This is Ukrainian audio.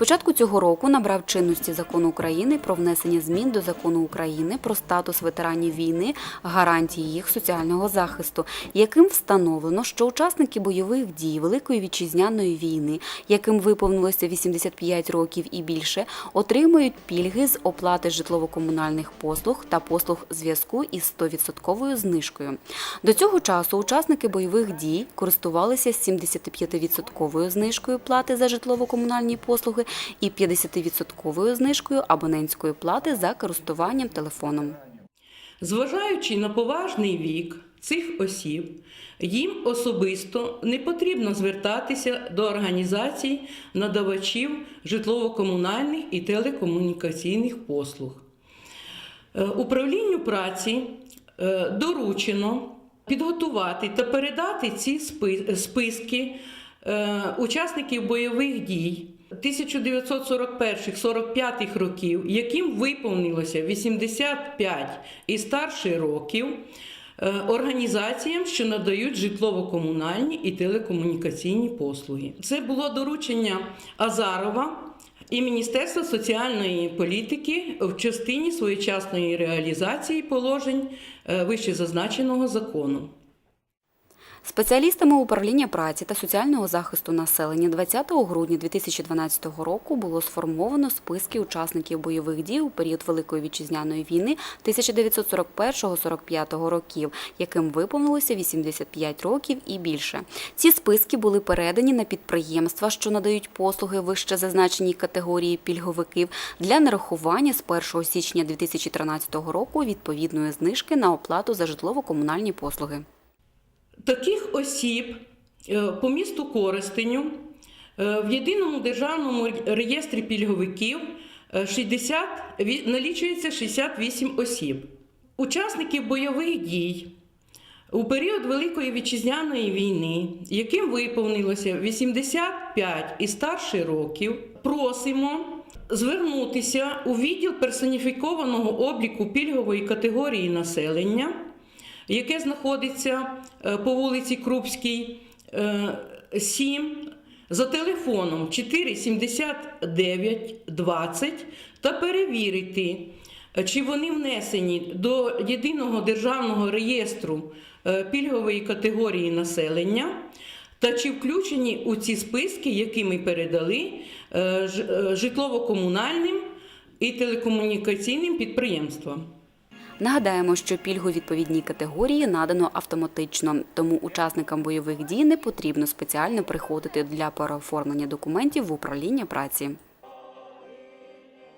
початку цього року набрав чинності закону України про внесення змін до закону України про статус ветеранів війни, гарантії їх соціального захисту, яким встановлено, що учасники бойових дій Великої вітчизняної війни, яким виповнилося 85 років і більше, отримують пільги з оплати житлово-комунальних послуг та послуг зв'язку із 100% знижкою. До цього часу учасники бойових дій користувалися 75% знижкою плати за житлово-комунальні послуги і 50% знижкою абонентської плати за користуванням телефоном. Зважаючи на поважний вік цих осіб, їм особисто не потрібно звертатися до організацій надавачів житлово-комунальних і телекомунікаційних послуг. Е, Управлінню праці е, доручено підготувати та передати ці списки е, учасників бойових дій 1941-45 років, яким виповнилося 85 і старше років, е, організаціям, що надають житлово-комунальні і телекомунікаційні послуги. Це було доручення Азарова і Міністерства соціальної політики в частині своєчасної реалізації положень е, вищезазначеного закону. Спеціалістами управління праці та соціального захисту населення 20 грудня 2012 року було сформовано списки учасників бойових дій у період Великої вітчизняної війни 1941-45 років, яким виповнилося 85 років і більше. Ці списки були передані на підприємства, що надають послуги вище зазначеній категорії пільговиків для нарахування з 1 січня 2013 року відповідної знижки на оплату за житлово-комунальні послуги. Таких осіб е, по місту Коростеню е, в єдиному державному реєстрі пільговиків е, 60, ві- налічується 68 осіб. Учасників бойових дій у період Великої вітчизняної війни, яким виповнилося 85 і старше років, просимо звернутися у відділ персоніфікованого обліку пільгової категорії населення яке знаходиться е, по вулиці Крупській, е, 7, за телефоном 479 20 та перевірити, е, чи вони внесені до єдиного державного реєстру е, пільгової категорії населення. Та чи включені у ці списки, які ми передали е, е, житлово-комунальним і телекомунікаційним підприємствам? Нагадаємо, що пільгу відповідній категорії надано автоматично, тому учасникам бойових дій не потрібно спеціально приходити для переоформлення документів в управління праці.